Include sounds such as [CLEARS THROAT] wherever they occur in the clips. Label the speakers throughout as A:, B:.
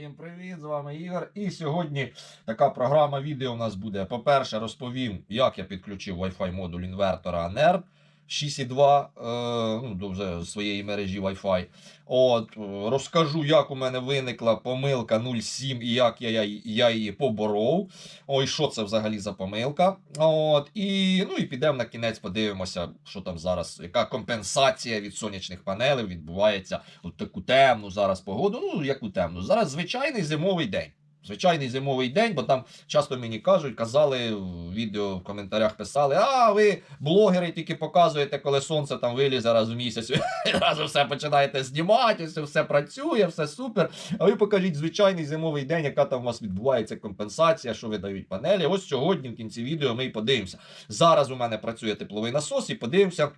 A: Всім привіт! З вами Ігор. І сьогодні така програма відео у нас буде. По-перше, розповім, як я підключив Wi-Fi модуль інвертора NERD 6.2 е, ну, до своєї мережі Wi-Fi. От, е, розкажу, як у мене виникла помилка 0.7 і як я, я, я її поборов. Ой, що це взагалі за помилка. От, і, ну, і підемо на кінець, подивимося, що там зараз, яка компенсація від сонячних панелей відбувається у таку темну зараз погоду. Ну, яку темну. Зараз звичайний зимовий день. Звичайний зимовий день, бо там часто мені кажуть, казали в відео в коментарях писали: а ви блогери тільки показуєте, коли сонце там вилізе раз в місяць, разом все починаєте знімати, все працює, все супер. А ви покажіть звичайний зимовий день, яка там у вас відбувається компенсація, що видають панелі. Ось сьогодні в кінці відео ми і подивимося. Зараз у мене працює тепловий насос, і подивимося.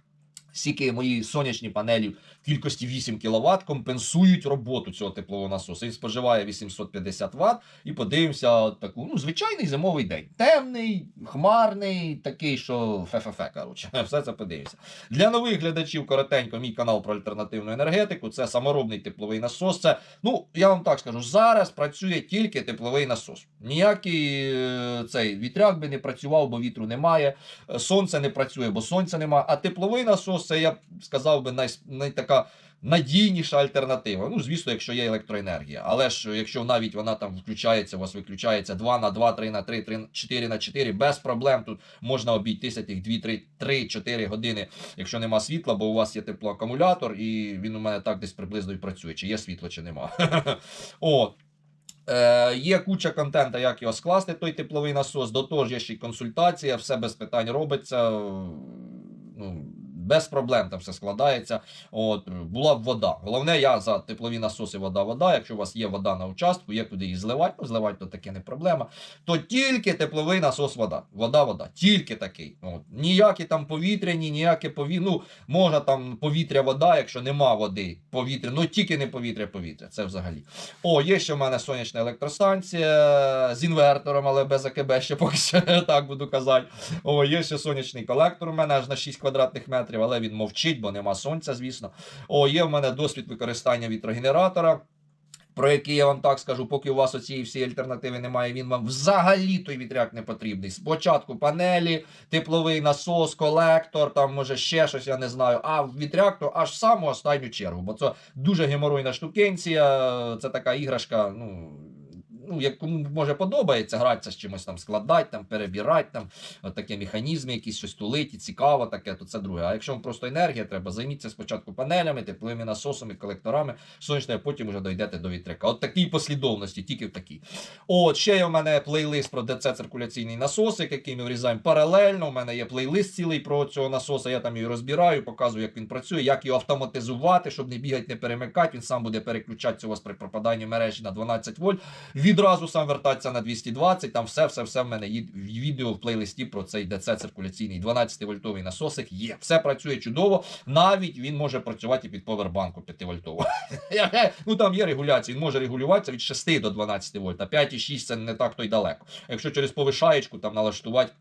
A: Скільки мої сонячні панелі в кількості 8 кВт компенсують роботу цього теплового насосу. Він споживає 850 Вт. І подивимося таку, ну, звичайний зимовий день. Темний, хмарний, такий, що фе-фе-фе, коротше. [LAUGHS] Все це подивимося. Для нових глядачів коротенько, мій канал про альтернативну енергетику. Це саморобний тепловий насос. Це, ну, я вам так скажу, зараз працює тільки тепловий насос. Ніякий е, цей вітряк би не працював, бо вітру немає. Е, Сонце не працює, бо сонця немає. А тепловий насос це я б сказав би най, най така надійніша альтернатива. Ну, звісно, якщо є електроенергія. Але ж якщо навіть вона там включається, у вас виключається 2 на 2, 3 на 3, 3 4 на 4, без проблем тут можна обійтися тих 2, 3, 3 4 години, якщо нема світла, бо у вас є теплоакумулятор, і він у мене так десь приблизно і працює, чи є світло, чи нема. [LAUGHS] От. Е, є куча контента, як його скласти, той тепловий насос. До того ж, є ще й консультація, все без питань робиться. Е, без проблем там все складається. От, була б вода. Головне, я за теплові насоси вода, вода. Якщо у вас є вода на участку, є куди її зливати, ну зливати то таке не проблема. То тільки тепловий насос вода. Вода, вода. Тільки такий. От. Ніякі там повітряні, ніяке пові... Ну, можна там повітря, вода, якщо нема води, повітря, ну тільки не повітря, повітря. Це взагалі. О, є ще в мене сонячна електростанція з інвертором, але без АКБ ще поки що [LAUGHS] так буду казати. О, є ще сонячний колектор у мене аж на 6 квадратних метрів, але він мовчить, бо нема сонця, звісно. О, є в мене досвід використання вітрогенератора. Про який я вам так скажу, поки у вас оцієї всієї альтернативи немає, він вам взагалі той вітряк не потрібний. Спочатку панелі, тепловий насос, колектор, там може ще щось, я не знаю. А вітряк то аж в саму останню чергу. Бо це дуже геморойна штукенція, це така іграшка. ну... Ну, як кому може подобається гратися з чимось там складати, там перебирати, там от такі механізми, якісь щось тулить, і цікаво таке, то це друге. А якщо вам просто енергія, треба займіться спочатку панелями, тепловими насосами, колекторами, сонячною, а потім вже дойдете до вітряка. От такій послідовності, тільки в такій. От ще є в мене плейлист про ДЦ циркуляційний насосик, який ми врізаємо паралельно. У мене є плейлист цілий про цього насоса. Я там його розбираю, показую, як він працює, як його автоматизувати, щоб не бігати, не перемикати. Він сам буде переключатися у вас при пропаданні мережі на 12 вольт. Відразу сам вертатися на 220. Там все, все, все в мене є відео в плейлисті про цей ДЦ циркуляційний 12 вольтовий насосик. Є все працює чудово. Навіть він може працювати під повербанку 5 вольтового. [LAUGHS] ну там є регуляція. Він може регулюватися від 6 до 12 вольт. А 5,6 це не так то й далеко. Якщо через повишаєчку там налаштувати.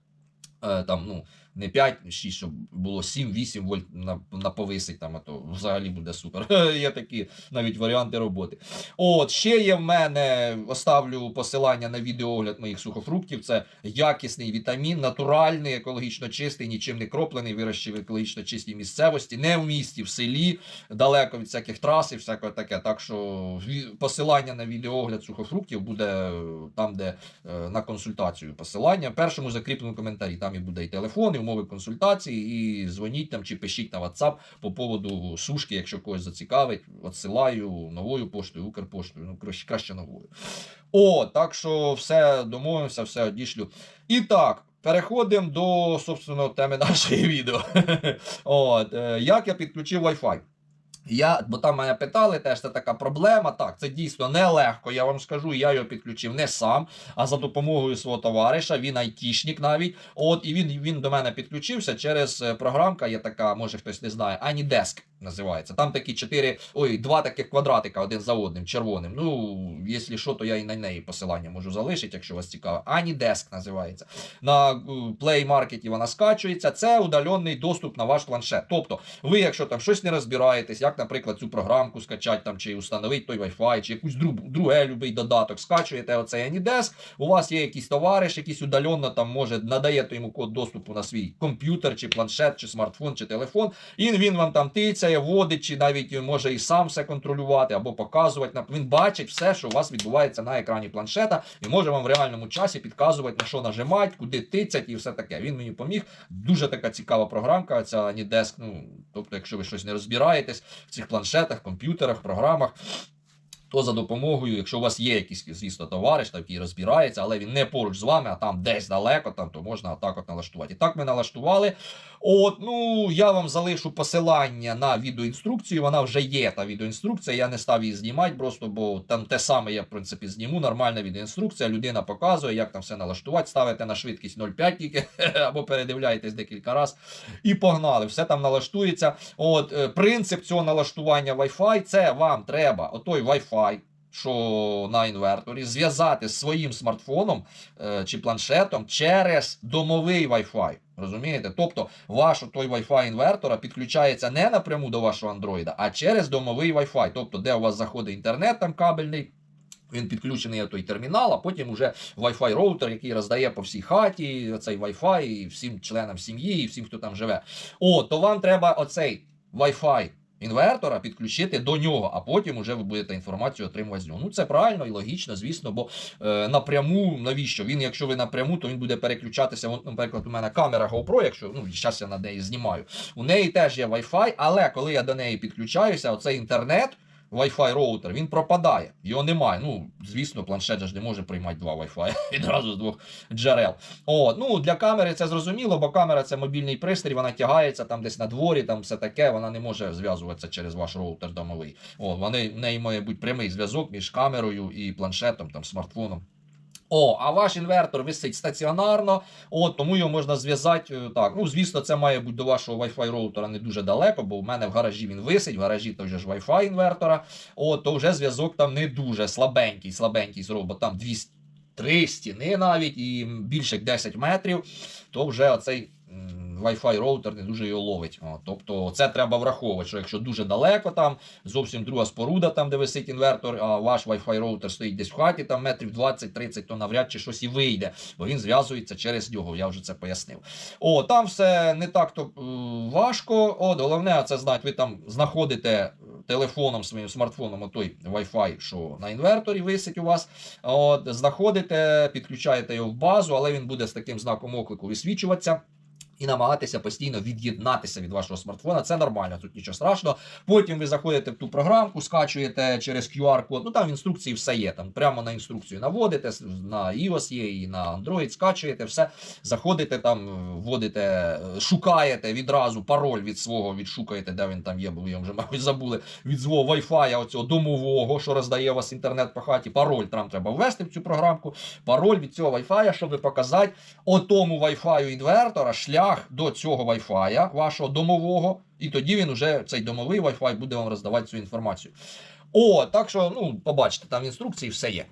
A: е, Там, ну, не 5, 6, щоб було 7-8 вольт на, на повисить, там, а то взагалі буде супер. [LAUGHS] Є такі навіть варіанти роботи. От, ще є в мене, оставлю посилання на відеоогляд моїх сухофруктів. Це якісний вітамін, натуральний, екологічно чистий, нічим не кроплений, вирощив екологічно чистій місцевості, не в місті, в селі, далеко від всяких трас і всякого таке. Так що посилання на відеоогляд сухофруктів буде е, там, де е, на консультацію посилання. Першому закріпленому коментарі там і буде і телефон, і умови консультації, і дзвоніть там чи пишіть на WhatsApp по поводу сушки, якщо когось зацікавить. Отсилаю новою поштою, Укрпоштою, ну краще, краще новою. О, так що все домовимося, все одішлю. І так. Переходимо до собственно теми [LAUGHS] нашої відео. От, е, як я підключив Wi-Fi? Я, бо там мене питали, теж це така проблема. Так, це дійсно нелегко, я вам скажу. Я його підключив не сам, а за допомогою свого товариша. Він айтішник навіть. От і він, він до мене підключився через е, програмка. Є така, може хтось не знає, AnyDesk. Називається. Там такі чотири, ой, два таких квадратика один за одним, червоним. Ну, якщо що, то я і на неї посилання можу залишити, якщо вас цікаво. AnyDesk називається. На е, Play Market вона скачується. Це удалений доступ на ваш планшет. Тобто, ви, якщо там щось не розбираєтесь, як, наприклад, цю програмку скачати там, чи установити той Wi-Fi, чи якусь друг, друге любий додаток, скачуєте оцей AnyDesk, у вас є якийсь товариш, якийсь удаленно там може надаєте йому код доступу на свій комп'ютер, чи планшет, чи смартфон, чи телефон, і він вам там тицяє, водить, чи навіть може і сам все контролювати або показувати. Він бачить все, що у вас відбувається на екрані планшета, і може вам в реальному часі підказувати, на що нажимати, куди тицять і все таке. Він мені поміг. Дуже така цікава програмка. Ця AnyDesk. Ну тобто, якщо ви щось не розбираєтесь в цих планшетах, комп'ютерах, програмах. То за допомогою, якщо у вас є якийсь, звісно, товариш, там, який розбирається, але він не поруч з вами, а там десь далеко, там, то можна так от налаштувати. І так ми налаштували. От, ну, я вам залишу посилання на відеоінструкцію. Вона вже є, та відеоінструкція. Я не став її знімати просто, бо там те саме я, в принципі, зніму. Нормальна відеоінструкція. Людина показує, як там все налаштувати. Ставите на швидкість 0,5 тільки, [LAUGHS] або передивляєтесь декілька разів. І погнали. Все там налаштується. От, е, принцип цього налаштування Wi-Fi це вам треба отой Wi-Fi. Що на інверторі зв'язати з своїм смартфоном е, чи планшетом через домовий Wi-Fi. Розумієте? Тобто ваш той Wi-Fi інвертора підключається не напряму до вашого Android, а через домовий Wi-Fi. Тобто, де у вас заходить інтернет там кабельний. Він підключений до той термінал, а потім уже Wi-Fi роутер, який роздає по всій хаті цей Wi-Fi і всім членам сім'ї, і всім, хто там живе. О, то вам треба оцей Wi-Fi інвертора підключити до нього, а потім уже ви будете інформацію отримувати з нього. Ну це правильно і логічно, звісно, бо е, напряму навіщо? Він, якщо ви напряму, то він буде переключатися. От, наприклад, у мене камера GoPro, якщо ну зараз я на неї знімаю. У неї теж є Wi-Fi, але коли я до неї підключаюся, оцей інтернет. Wi-Fi роутер, він пропадає, його немає. Ну, звісно, планшет ж не може приймати два Wi-Fi [LAUGHS] відразу з двох джерел. О, ну для камери це зрозуміло, бо камера це мобільний пристрій, вона тягається там десь на дворі, там все таке, вона не може зв'язуватися через ваш роутер домовий. О, вони, в неї має бути прямий зв'язок між камерою і планшетом, там, смартфоном. О, а ваш інвертор висить стаціонарно, от, тому його можна зв'язати е, так. Ну, звісно, це має бути до вашого Wi-Fi роутера не дуже далеко, бо в мене в гаражі він висить, в гаражі то вже ж Wi-Fi інвертора. От, то вже зв'язок там не дуже слабенький, слабенький зробить, там дві с- три стіни навіть і більше як 10 метрів, то вже оцей. Wi-Fi роутер не дуже його ловить. О, тобто це треба враховувати, що якщо дуже далеко, там зовсім друга споруда, там де висить інвертор, а ваш Wi-Fi роутер стоїть десь в хаті, там метрів 20-30, то навряд чи щось і вийде, бо він зв'язується через нього. Я вже це пояснив. О, там все не так то е, важко. От, головне, це знати, ви там знаходите телефоном своїм смартфоном той Wi-Fi, що на інверторі висить у вас. От, знаходите, підключаєте його в базу, але він буде з таким знаком оклику висвічуватися. І намагатися постійно від'єднатися від вашого смартфона. Це нормально, тут нічого страшного. Потім ви заходите в ту програмку, скачуєте через QR-код. Ну там в інструкції все є. Там прямо на інструкцію наводите, на iOS є і на Android, скачуєте все. Заходите там, вводите, шукаєте відразу пароль від свого, відшукаєте, де він там є, бо ви вже, мабуть, забули. Від свого Wi-Fi, оцього домового, що роздає у вас інтернет по хаті. Пароль там треба ввести в цю програмку. Пароль від цього Wi-Fi, щоб показати отому Wi-Fi інвертора шлях до цього Wi-Fi вашого домового, і тоді він уже цей домовий Wi-Fi буде вам роздавати цю інформацію. О, так що, ну, побачите, там інструкції все є.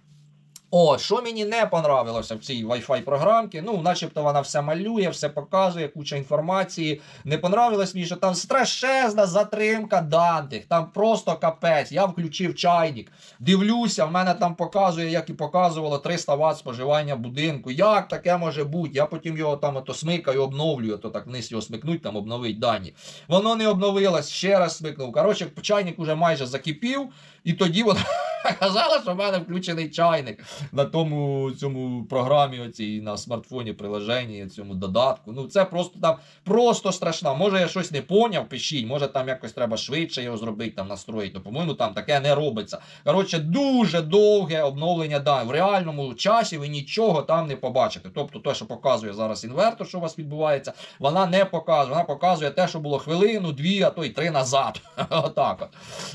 A: О, що мені не понравилося в цій Wi-Fi програмці, ну, начебто вона все малює, все показує, куча інформації. Не понравилось мені, що там страшезна затримка даних, там просто капець. Я включив чайник, дивлюся, в мене там показує, як і показувало 300 Вт споживання будинку. Як таке може бути? Я потім його там ото смикаю, обновлюю, то так вниз його смикнуть, там обновить дані. Воно не обновилось, ще раз смикнув. Коротше, чайник уже майже закипів, і тоді воно [LAUGHS] казала, що в мене включений чайник на тому цьому програмі, оцій на смартфоні, приложенні, цьому додатку. Ну це просто там просто страшно. Може, я щось не поняв, пишіть, може там якось треба швидше його зробити, там настроїти. Ну, по-моєму, там таке не робиться. Коротше, дуже довге обновлення даних. В реальному часі ви нічого там не побачите. Тобто, те, що показує зараз інвертор, що у вас відбувається, вона не показує. Вона показує те, що було хвилину, дві, а то й три назад. [LAUGHS] Отак от.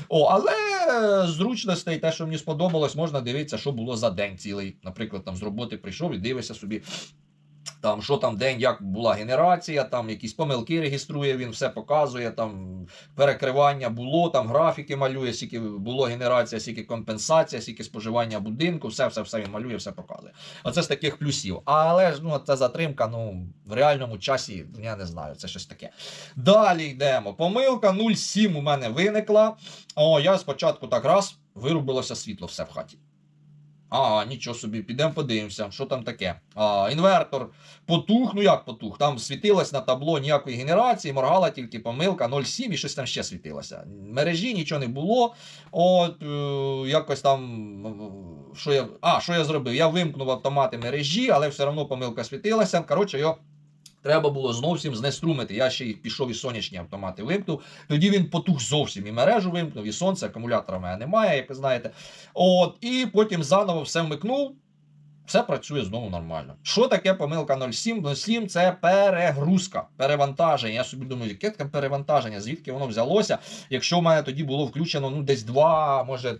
A: О, але зручностей, те, що мені сподобалось, можна дивитися, що було за день цілий. Наприклад, там з роботи прийшов і дивишся собі. Там, що там день, як була генерація, там якісь помилки реєструє, він все показує, там перекривання було, там графіки малює, скільки було генерація, скільки компенсація, скільки споживання будинку, все, все, все він малює, все показує. Оце з таких плюсів. Але ж ну, це затримка, ну, в реальному часі, я не знаю, це щось таке. Далі йдемо. Помилка 0,7 у мене виникла. О, я спочатку так раз, вирубилося світло все в хаті. А, нічого собі, підемо подивимося, що там таке. А, інвертор потух, ну як потух? Там світилось на табло ніякої генерації, моргала тільки помилка 0,7 і щось там ще світилося. Мережі нічого не було. От е, якось там. Що я, а, що я зробив? Я вимкнув автомати мережі, але все одно помилка світилася. Коротше, його треба було зовсім знеструмити. Я ще й пішов і сонячні автомати вимкнув. Тоді він потух зовсім і мережу вимкнув, і сонце, акумулятора мене немає, як ви знаєте. От, і потім заново все вмикнув. Все працює знову нормально. Що таке помилка 0,7? 0,7 це перегрузка, перевантаження. Я собі думаю, яке таке перевантаження, звідки воно взялося? Якщо в мене тоді було включено ну, десь 2, може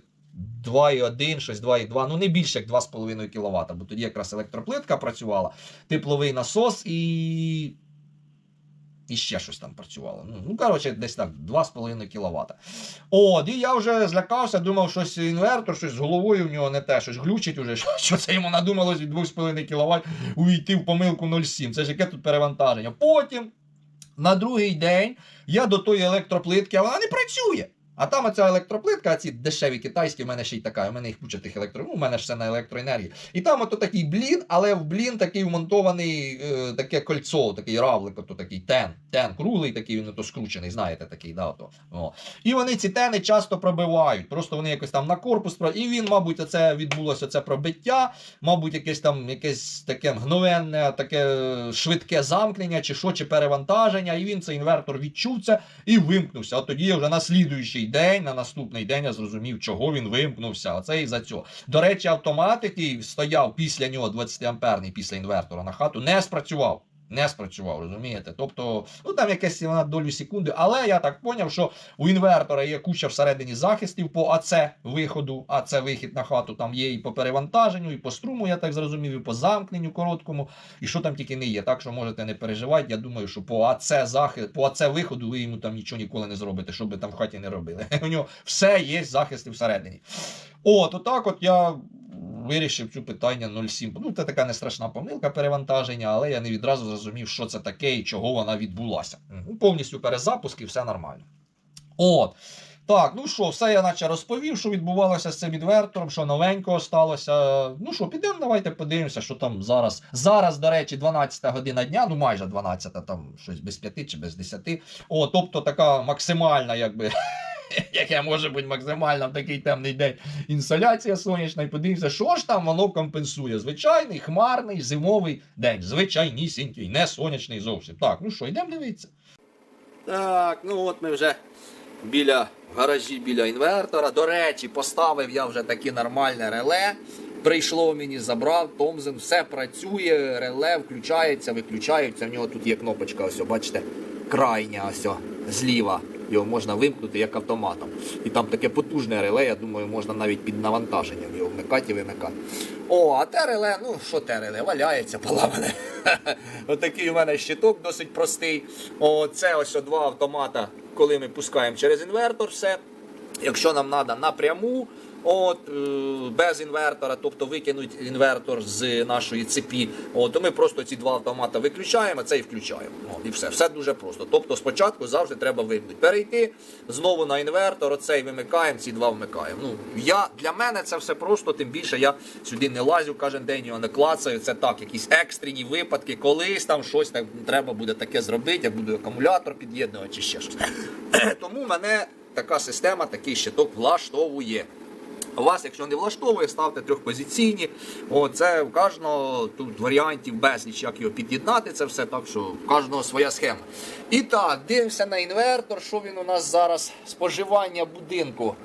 A: 2,1, щось 2,2, ну не більше як 2,5 кВт, бо тоді якраз електроплитка працювала, тепловий насос і. І ще щось там працювало. Ну, ну коротше, десь так, 2,5 кВт. От, і я вже злякався, думав, щось інвертор, щось з головою в нього не те, щось глючить уже, [LAUGHS] що, це йому надумалось від 2,5 кВт увійти в помилку 0,7. Це ж яке тут перевантаження. Потім, на другий день, я до тої електроплитки, а вона не працює. А там оця електроплитка, ці дешеві китайські, в мене ще й така, у мене їх куча тих електро. Ну, у мене ж все на електроенергії. І там ото такий блін, але в блін такий вмонтований е, таке кольцо, такий равлик, ото такий тен. Тен круглий, такий він ото скручений, знаєте, такий, да, ото. О. І вони ці тени часто пробивають. Просто вони якось там на корпус про- І він, мабуть, оце відбулося це пробиття, мабуть, якесь там якесь таке мгновенне, таке е, швидке замкнення, чи що, чи перевантаження. І він цей інвертор відчув це і вимкнувся. От тоді я вже на день, на наступний день я зрозумів, чого він вимкнувся. Оце і за цього. До речі, автомат, який стояв після нього 20 амперний після інвертора на хату, не спрацював. Не спрацював, розумієте? Тобто, ну там якась на долю секунди, але я так поняв, що у інвертора є куча всередині захистів по АЦ виходу, АЦ вихід на хату. Там є і по перевантаженню, і по струму, я так зрозумів, і по замкненню короткому, і що там тільки не є. Так що можете не переживати. Я думаю, що по АЦ захист, по АЦ виходу ви йому там нічого ніколи не зробите, що би там в хаті не робили. [LAUGHS] У нього все є захисти всередині. От, отак от я вирішив цю питання 0,7. Ну, це така не страшна помилка перевантаження, але я не відразу зрозумів, що це таке і чого вона відбулася. Ну, Повністю перезапуск і все нормально. От. Так, ну що, все я наче розповів, що відбувалося з цим інвертором, що новенького сталося. Ну що, підемо, давайте подивимося, що там зараз. Зараз, до речі, 12 година дня, ну майже 12, там щось без 5 чи без 10. О, тобто така максимальна, якби. [LAUGHS] Яке може бути максимальна в такий темний день інсоляція сонячна, і подивимося, що ж там воно компенсує. Звичайний хмарний зимовий день, звичайнісінький, не сонячний зовсім. Так, ну що, йдемо дивитися. Так, ну от ми вже біля гаражі біля інвертора. До речі, поставив я вже таке нормальне реле. Прийшло мені, забрав, Томзен, все працює, реле включається, виключається. В нього тут є кнопочка, ось, бачите, крайня ось зліва. Його можна вимкнути як автоматом. І там таке потужне реле, я думаю, можна навіть під навантаженням його вмикати і вимикати. О, а те реле, ну що те реле, валяється, поламане. [LAUGHS] Отакий у мене щиток досить простий. О, це ось два автомата, коли ми пускаємо через інвертор все. Якщо нам треба напряму, от, е, без інвертора, тобто викинуть інвертор з нашої цепі, от, то ми просто ці два автомата виключаємо, цей включаємо. От, і все. Все дуже просто. Тобто спочатку завжди треба вимкнути. Перейти знову на інвертор, оцей вимикаємо, ці два вмикаємо. Ну, я, для мене це все просто, тим більше я сюди не лазю кожен день, його не клацаю. Це так, якісь екстрені випадки, колись там щось так треба буде таке зробити, я буду акумулятор під'єднувати чи ще щось. [CLEARS THROAT] Тому мене така система, такий щиток влаштовує. Вас, якщо не влаштовує, ставте трьохпозиційні. О, це у кожного тут варіантів безліч, як його під'єднати. Це все так, що у кожного своя схема. І так, дивимося на інвертор. Що він у нас зараз? Споживання будинку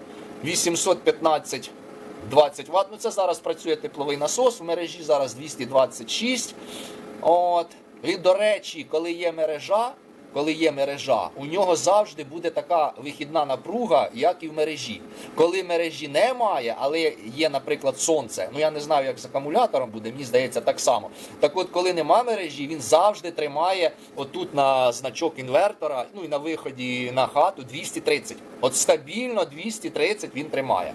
A: 815 20 Вт. Ну це зараз працює тепловий насос. В мережі зараз 226. От. І до речі, коли є мережа,
B: коли є мережа, у нього завжди буде така вихідна напруга, як і в мережі. Коли мережі немає, але є, наприклад, сонце. Ну я не знаю, як з акумулятором буде, мені здається, так само. Так от, коли нема мережі, він завжди тримає отут на значок інвертора, ну і на виході на хату 230. От стабільно 230 він тримає.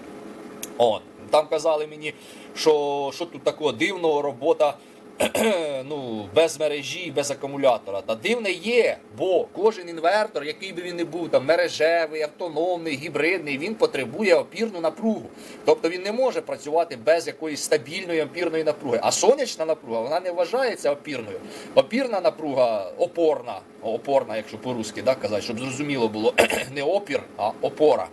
B: От, там казали мені, що, що тут такого дивного робота [CLEARS THROAT] ну, без мережі, без акумулятора. Та дивне є, бо кожен інвертор, який би він не був, там мережевий, автономний, гібридний, він потребує опірну напругу. Тобто він не може працювати без якоїсь стабільної опірної напруги. А сонячна напруга вона не вважається опірною. Опірна напруга опорна, опорна, якщо по-русски да, казати, щоб зрозуміло було, [CLEARS THROAT] не опір, а опора.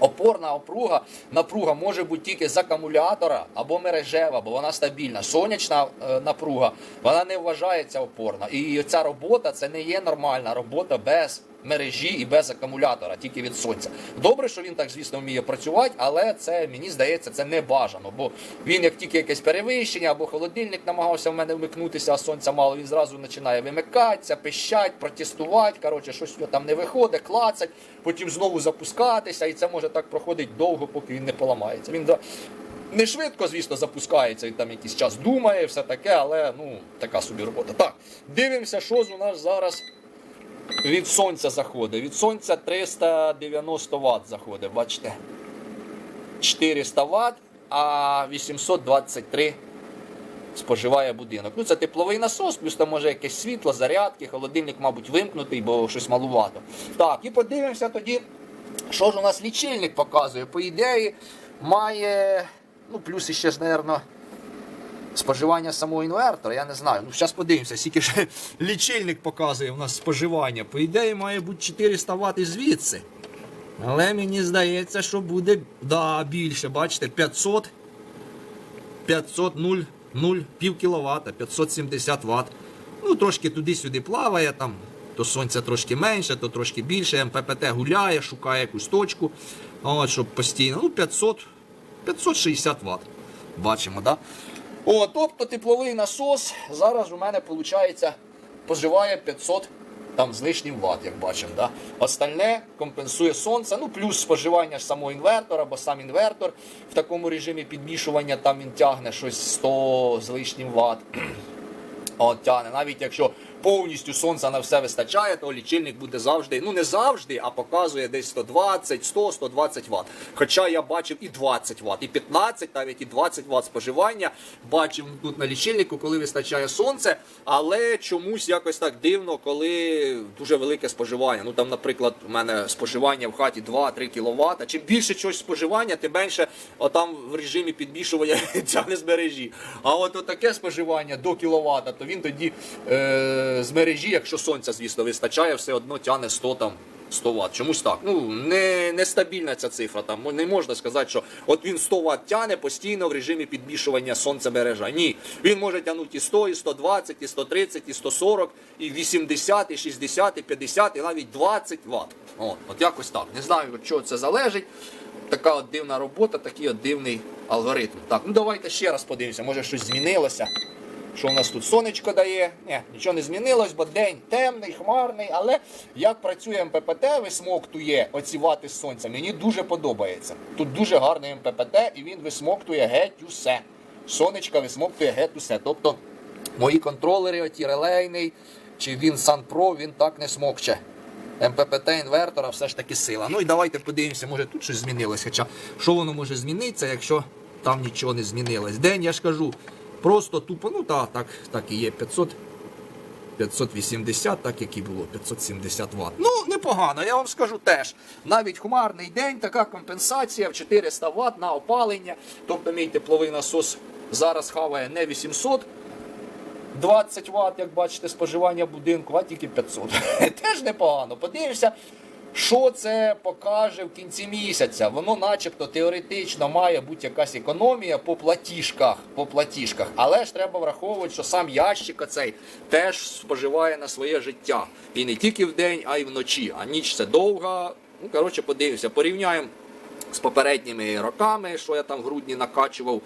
B: Опорна опруга, напруга може бути тільки з акумулятора або мережева, бо вона стабільна. Сонячна е, напруга вона не вважається опорна. І ця робота це не є нормальна робота без мережі і без акумулятора, тільки від сонця. Добре, що він так, звісно, вміє працювати, але це мені здається, це не бажано. Бо він, як тільки якесь перевищення або холодильник намагався в мене вмикнутися, а сонця мало, він зразу починає вимикатися, пищать, протестувати. Коротше, щось там не виходить, клацать, потім знову запускатися, і це може так проходить довго, поки він не поламається. Він не швидко, звісно, запускається, він там якийсь час думає, все таке, але ну, така собі робота. Так, дивимося, що у нас зараз від сонця заходить. Від сонця 390 Вт заходить, бачите. 400 Вт, а 823 споживає будинок. Ну, це тепловий насос, плюс там може якесь світло, зарядки, холодильник, мабуть, вимкнутий, бо щось малувато. Так, і подивимося тоді, що ж у нас лічильник показує. По ідеї, має, ну, плюс іще ж, мабуть, споживання самого інвертора, я не знаю. Ну, зараз подивимося, скільки ж [LAUGHS] лічильник показує у нас споживання. По ідеї, має бути 400 Вт звідси. Але мені здається, що буде да, більше. Бачите, 500, 500, 0, 0, пів кіловата, 570 Вт. Ну, трошки туди-сюди плаває, там, то сонця трошки менше, то трошки більше. МППТ гуляє, шукає якусь точку. От, щоб постійно. Ну, 500, 560 Вт. Бачимо, так? Да? О, тобто тепловий насос зараз у мене виходить поживає 500 там з лишнім ватт, як бачимо. Да? Остальне компенсує сонце, ну плюс споживання ж самого інвертора, бо сам інвертор в такому режимі підмішування там він тягне щось 100 з лишнім ватт. [CLEARS THROAT] От тягне. Навіть якщо повністю сонця на все вистачає, то лічильник буде завжди, ну не завжди, а показує десь 120, 100, 120 Вт. Хоча я бачив і 20 Вт, і 15, навіть і 20 Вт споживання. Бачив тут на лічильнику, коли вистачає сонце, але чомусь якось так дивно, коли дуже велике споживання. Ну там, наприклад, у мене споживання в хаті 2-3 кВт. Чим більше чогось споживання, тим менше отам в режимі підмішування [LAUGHS] тягне з мережі. А от таке споживання до кіловата, то він тоді е, з мережі, якщо сонця, звісно, вистачає, все одно тягне 100 там. 100 Вт. Чомусь так. Ну, не, нестабільна ця цифра. Там не можна сказати, що от він 100 Вт тягне постійно в режимі підмішування сонця мережа. Ні. Він може тягнути і 100, і 120, і 130, і 140, і 80, і 60, і 50, і навіть 20 Вт. От, от якось так. Не знаю, від чого це залежить. Така от дивна робота, такий от дивний алгоритм. Так, ну давайте ще раз подивимося, може щось змінилося. Що у нас тут сонечко дає? Ні, нічого не змінилось, бо день темний, хмарний. Але як працює МППТ, висмоктує оці вати з сонця, мені дуже подобається. Тут дуже гарний МППТ, і він висмоктує геть усе. Сонечка висмоктує геть усе. Тобто мої контролери, оті релейний, чи він Pro, він так не смокче. МППТ інвертора все ж таки сила. Ну і давайте подивимося, може тут щось змінилось. Хоча що воно може змінитися, якщо там нічого не змінилось. День, я ж кажу, просто тупо, ну так, так, так і є 500. 580, так як і було, 570 Вт. Ну, непогано, я вам скажу теж. Навіть хмарний день, така компенсація в 400 Вт на опалення. Тобто мій тепловий насос зараз хаває не 800 20 Вт, як бачите, споживання будинку, а тільки 500. [LAUGHS] Теж непогано. Подивимося, що це покаже в кінці місяця. Воно, начебто, теоретично має бути якась економія по платіжках. По платіжках. Але ж треба враховувати, що сам ящик оцей теж споживає на своє життя. І не тільки в день, а й вночі. А ніч це довга. Ну, коротше, подивимося, порівняємо з попередніми роками, що я там в грудні накачував,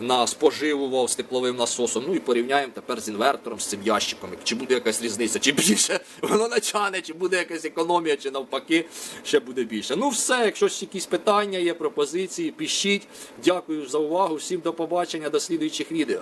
B: на споживував з тепловим насосом. Ну і порівняємо тепер з інвертором, з цим ящиком. Чи буде якась різниця, чи більше воно начане, чи буде якась економія, чи навпаки ще буде більше. Ну все, якщо ще якісь питання є, пропозиції, пишіть. Дякую за увагу. Всім до побачення, до слідуючих відео.